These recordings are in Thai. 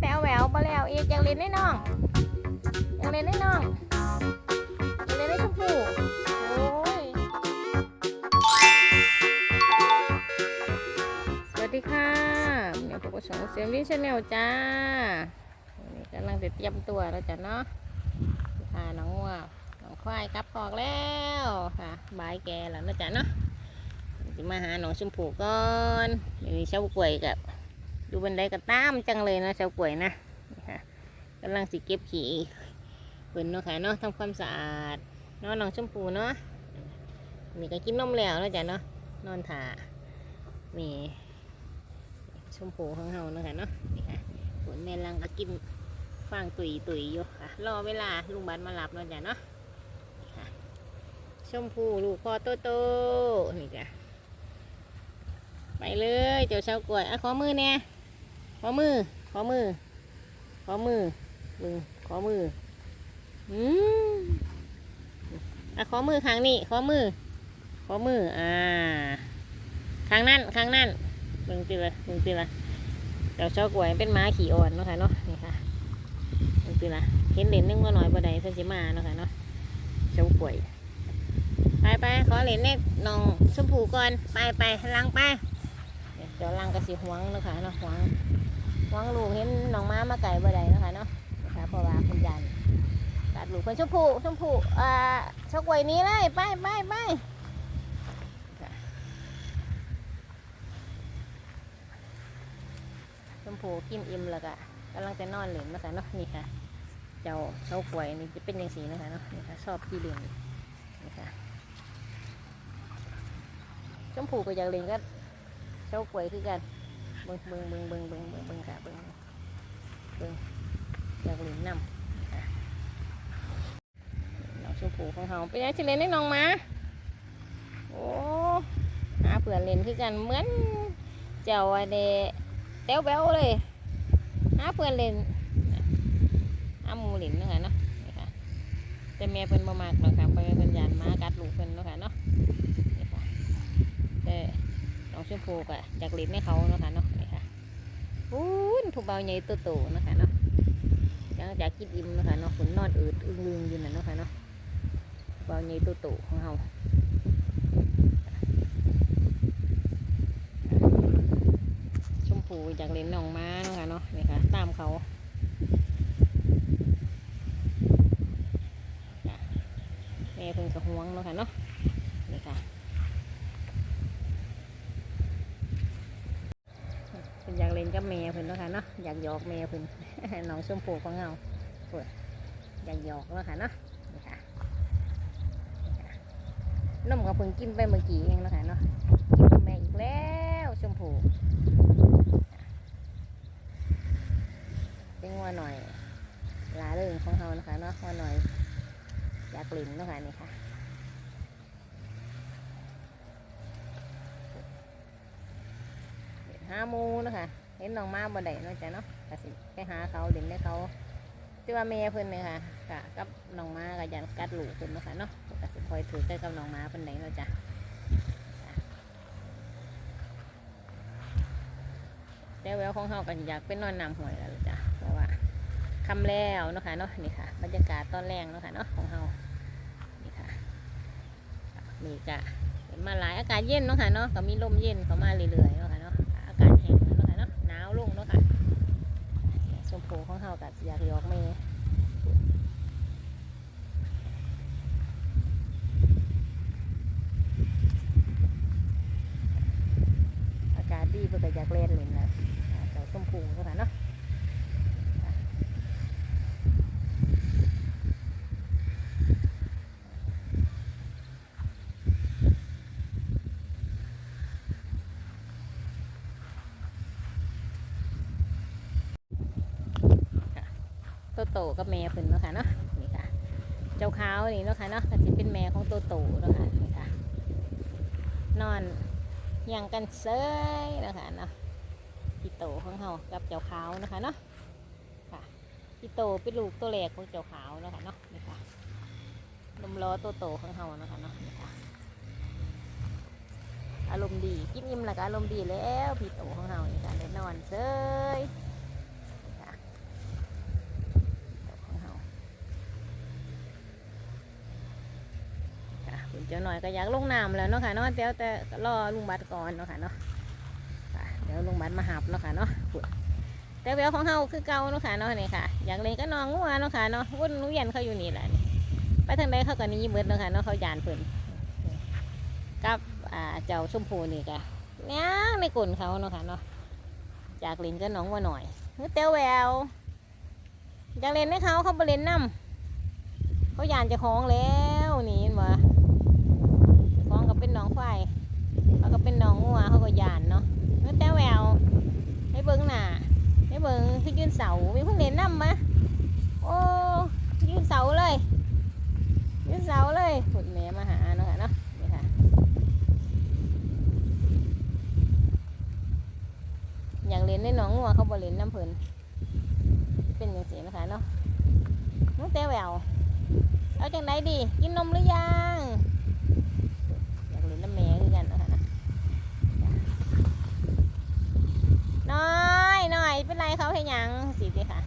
แต้วแหววมาแล้วอีกอยากเล่นได้น้องอยากเล่นได้น้องอยากเล่นได้ชมพู่โอ้ยสวัสดีค่ะเดี๋ยพบกับช่องเซมวี่ชาแนลจ้านนี้กำลังจะเตรียมตัวแล้วจ้ะเนาะพาน้องวัวน้องควายกลับออกแล้วค่ะบายแกแล้วนะจ๊ะเนาะจะมาหาหนองชมพู่ก่อนเดี๋ยวนี้เช้ากล้วยกับ ดูบันไดก็ตามจังเลยนะเจ้ากล้วยนะกำลังสิเก็บขี้เปิ่นเนาะค่ะเนาะทำความสะอาดเนาะน้องชมพูเนาะนี่ก็กินนมแล้วเนาะจ้ะเนาะนอนถ่ามีชมพูของเฮาเนาะค่ะเนาะนี่ค่ะฝนแม่ลังก็กินฟางตุยตุยอยู่ค่ะ รอเวลาลุงบันมารับเนาะจ้ะเนาะชมพูลูกคอโตโตนี่จ้ะไปเลย เจ้าเช้ากล้วยอะขอมือเนี่ย ขอมือ ขอมือ ขอมือมึงขอมือ อืมอะขอมือข้างนี้ ขอมือ ขอมือ อ่า ข้างนั่น ข้างนั่นเบิ่งติละเบิ่งติละเจ้าชอกวยเป็นม้าขี่อ่อนเนาะค่ะเนาะ นี่ค่ะเบิ่งติละเห็นเหรียญนึงว่าน้อยบ่ใดเพิ่นสิมาเนาะค่ะเนาะเจ้ากวย ไปไปขอเหรียญเล็กน้องชมพูก่อน ไปไปลังไป เดี๋ยวลังก็สิหวงนะคะเนาะหวงหวังลูกเห็นน้องม้ามาไก่บ่ได้นะคะเนาะนะคะเพราะว่าคุณยันกัดลูกคนชมพูชมพูอ่าชกว้นี้เลยไปไปไปค่ะชมพูกินอิ่มแล้วก็กำลังจะนอนเหล่นนะคะเนาะนี่ค่ะ เจ้าเชกวยนี่จะเป็นย่างสีนะคะเนาะนี่ค่ะชอบที่เล่นนี่ค่ะชมพูก็อยากเล่นก็ เช้ากล้วยคือกันเบิ่งเบิ่งเบิ่งเบิ่งเบิ่งเบิ่งเบิ่งค่ะเบิ่งเบิ่งอยากเล่นน้ำน้องชมพูของเขาไปยังสิเล่นได้น้องมาโอ้หาเพื่อเล่นคือกันเหมือนเจ้าอันเดแต้วแบ๊วเลยหาเพื่อเล่นอาหมูเล่นเนาะคะเนาะแต่แม่เพิ่นบ่มากเนาะค่ะเพราะว่าเพิ่นยานมากัดลูกเพิ่นเนาะค่ะเนาะนี่ค่ะแต่ น้องชมพูก็อยากเล่นให้เขาเนาะค่ะเนาะนี่ค่ะอู้นถูกเบาใหญ่ตัวโตๆนะคะเนาะยังอยากกินอิ่มนะคะเนาะฝนนอนอืดอึ้งงอยู่นั่นเนาะค่ะเนาะเบาใหญ่ตัวโตของเราชมพูอยากเล่นน้องม้าเนาะค่ะเนาะนี่ค่ะตามเขาแม่เพิ่งกระห่วงเนาะค่ะเนาะนี่ค่ะ เพิ่นอยากเล่นกับแม่เพิ่นเนาะค่ะเนาะอยากหยอกแม่เพิ่นน้องชมพูของเราเพิ่นอยากหยอกเนาะค่ะเนาะนี่ค่ะนมก็เพิ่งกินไปเมื่อกี้เองเนาะค่ะเนาะกินกับแม่อีกแล้วชมพูเป็นงัวหน่อยลาเรื่องของเรานะคะเนาะงัวหน่อยอยากเล่นเนาะค่ะนี่ค่ะ หาหมูนะคะเห็นน้องมาบ่ได้เนาะจ้ะเนาะก็สิไปหาเขาเล่นให้เขาที่ว่าแม่เพิ่นเนี่ยค่ะกะกับน้องมาก็ยันกัดหลูกเพิ่นนะคะเนาะก็สิคอยถือใกล้กับน้องมาเพิ่นได้เนาะจ้ะจ้ะแต่แววของเฮาก็อยากเป็นนอนนำหวยแล้วจ้ะเพราะว่าคำแล้วนะคะเนาะนี่ค่ะ บรรยากาศตอนแรงนะคะเนาะของเฮานี่ค่ะนี่กะมาหลายอากาศเย็นเนาะค่ะเนาะก็มีลมเย็นเข้ามาเรื่อยๆเนาะากับอยากหยอกแม่ย์อากาศดีเพื่อก็อยากเล่นเล่นนะอ่าเจ้าชมพูเนาะค่ะเนาะ โตโตกับแม่เพิ่นเนาะค่ะเนาะนี่ค่ะ เจ้าขาวนี่เนาะค่ะเนาะก็จะเป็นแม่ของโตโตเนาะค่ะนี่ค่ะ นอนเฮียงกันเซยเนาะค่ะเนาะพี่โตของเขากับเจ้าขาวนะคะเนาะค่ะพี่โตเป็นลูกตัวแรกของเจ้าขาวนะคะเนาะนี่ค่ะนมล้อตัวโตของเขานะคะเนาะนี่ค่ะอารมณ์ดีกินอิ่มแล้วก็อารมณ์ดีแล้วพี่โตของเขานี่ค่ะได้นอนเซยนี่ค่ะ เจ้าหน่อยก็อยากลงน้ำแล้วเนาะค่ะเนาะเดี๋ยวแต่รอลุงบัตรก่อนเนาะค่ะเนาะเดี๋ยวลุงบัตรมาหับเนาะค่ะเนาะแต่แววของเฮาคือเก่าเนาะค่ะเนาะนี่ค่ะ อยากเล่นก็นองงัวเนาะค่ะเนาะวุ่นนุเย็นเขาอยู่นี่แหละไปทางใดเขาก็นี้เบิดเนาะค่ะเนาะเขายานเพิ่นกับอ่าเจ้าชมพูนี่ก็เนี่ยในกลุ่นเขาเนาะค่ะเนาะอยากเล่นก็น้องว่าหน่อยเต้วแววอยากเล่นให้เขาเขาไปเล่นน้ำเขายานจะคล้องแล้วนี่เห็นบ่เจ้าของก็เป็ น้องควายเขาก็เป็นน้องงัวเขาก็ยานเนาะแล้วแต่แววให้เบิ้งหน่ะให้เบิ้งคือยืนเสามีเพิ่งเล่นน้ำมะโอ้ยืนเสาเลย ยืนเสาเลยขุดแม่มาหาเนาะคะเนาะนี่ค่ะอยากเล่นในน้องงัวเขาบ่เล่นน้ำเพิ่นเป็นอย่างสีนะคะเนาะน้องแต่แววเอาจังไดดีกินนมหรือยัง อยากเล่นน้ำแม่คือกันนะคะนะน้อยน้อย เป็นไรเขาให้ยังสิดิค่ะ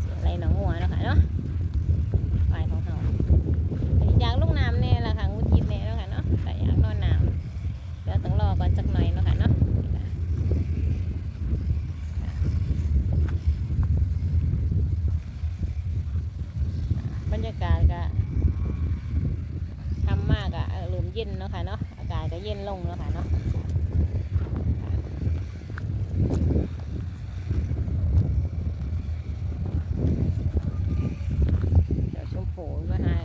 เสียงไรหนองหัวเนาะค่ะเนาะฝ่ายของเขาอยากลูกน้ำเนี่ยแหละค่ะงูจิตเนี่ยเนาะค่ะเนาะแต่อยากนอนน้ำเดี๋ยวต้องรอก่อนสักหน่อยเนาะค่ะเนาะบรรยากาศก็ทำมากอะเออเริ่มเย็นเนาะค่ะเนาะอากาศก็เย็นลงแล้วค่ะเนาะเดี๋ยวชมพูมาหา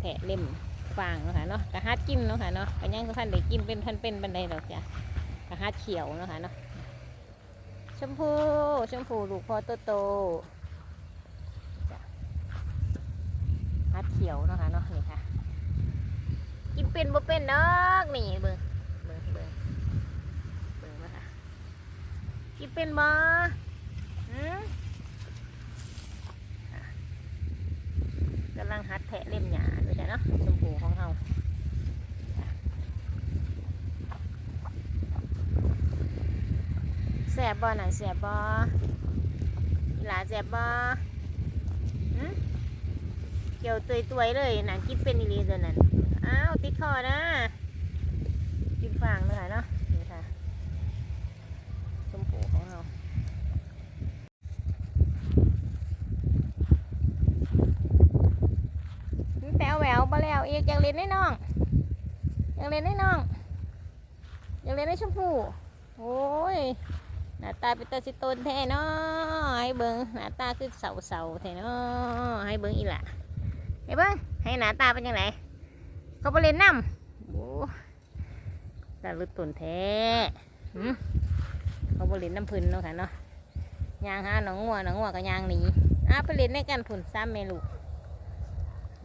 แทะ เล่มฟางเนาะค่ะเนาะกระฮัดกินเนาะค่ะเนาะก็ยังก็พันได้กินเป็นพันเป็นบันไดดอกจ้ะกระฮัดเขียวเนาะค่ะเนาะชมพูชมพูลูกพอโตโตๆจ้ะฮัดเขียวเนาะค่ะเนาะนี่ค่ะ กินเป็นบ่เป็นดอกนี่เบิ่งเบิ่งเบิ่งเบิ่งมาค่ะกินเป็นบ่หืมอะ กำลังหัดแทะเล่มหญ้าด้วยจ้ะเนาะชมพูของเฮาแสบบ่น่ะแสบบ่อีหลาแสบบ่เกี่ยวตุยๆเลยน่ะกินเป็นอีหลีตัวนั้น อ้าว ติดคอนะกินฟางเลยค่เนาะชมพูของเราแตวแหวว มาแล้วอีกอยากเล่นให้น้อง อยากเล่นให้น้อง อยากเล่นให้ชมพูโอ้ยหน้าตาเป็นตาสิตนแท้เนาะให้เบิ้งหน้าตาคือเสาเสาๆแท้เนาะให้เบิ้งอีหละให้เบิ้งให้หน้าตาเป็นยังไงเขาไปเล่นน้ำโอ้ตาลุดตุนแท้เขาไปเล่นน้ำพื้นเนาะค่ะเนาะยางหาหนองงัวหนองงัวก็ยางหนีอ้าไปเล่นในกันผุนซ้ำเมลูก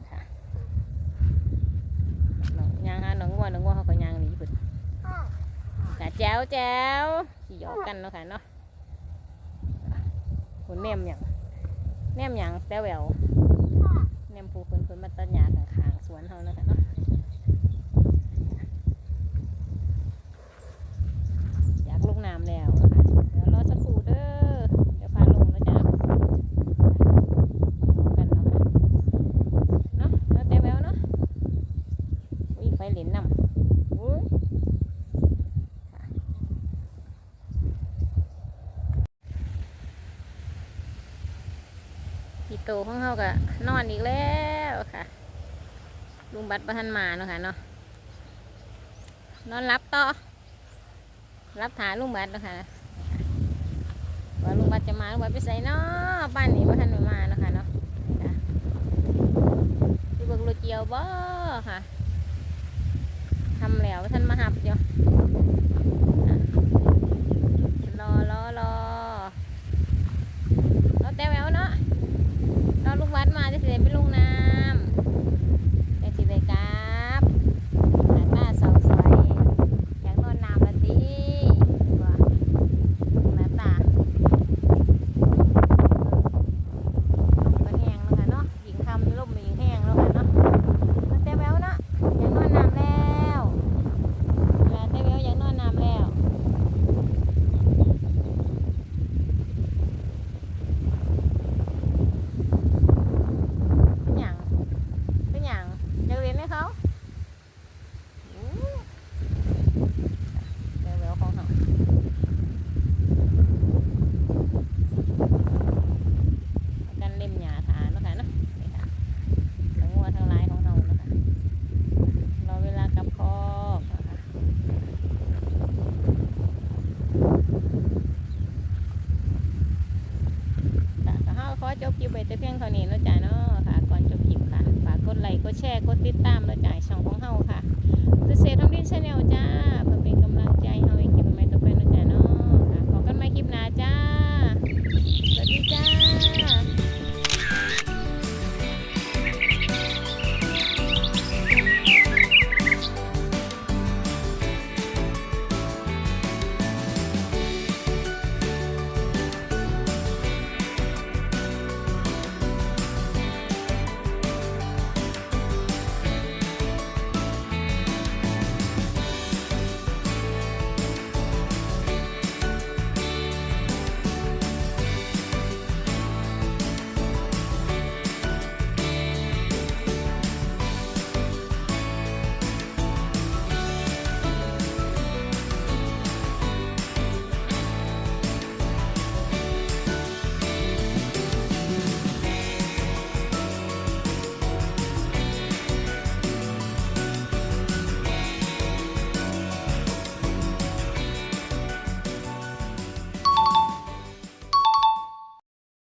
ค่ะหนอง ยางหาหนองงัวหนองงัวเขาก็ยางหนีผุนกะแจ้วแจ้วสิหยอกกันเนาะค่ะเนาะผุนแนมหยังแนมหยังแต้วแหววแนมผูเพิ่นเพิ่นมาตัดหญ้าข้างๆสวนเฮาเนาะค่ะเนาะอยากลงน้ำแล้วนะคะเดี๋ยวรอสักครู่เด้อ เดี๋ยวพาลงแล้วจ้ะรอกันเนาะค่ะเนาะแล้วแต่แววเนาะอุ้ยไฟเหรนน้ำอุ้ยค่ะพี่โตของเขาก็นอนอีกแล้วค่ะ ลุงบัตรประทันมาเนาะค่ะเนาะนอนรับต่อ รับฐานลุงบัตรแล้วค่ะว่าลุงบัตรจะมาลุงบัตรไปใส่เนาะบ้านนี้ว่าท่านไม่มาเนาะค่ะเนาะจ้ะที่เบิ่งรเจียวบ่ค่ะทำแล้วท่านมาหับอยู่อะรอรอรอรอแต่แววเนาะรอลุงบัตรมาจะสิ ได้ไปลงนะจะสิได้กลับหน้าตาเศร้าสวย อยากนอนน้ำละตีว่าหน้าตาก็แห้งแล้วค่ะเนาะหญิงคำร่มหญิงแห้งแล้วค่ะเนาะแล้วแต่แววเนาะอยากนอนน้ำแล้วแล้วแต่แววอยากนอนน้ำแล้ว ขอจบคลิปไว้ แต่เพียงเท่านี้เนาะจ้าเนาะค่ะก่อนจบคลิปค่ะฝากกดไลค์กดแชร์กดติดตามแล้วจ้า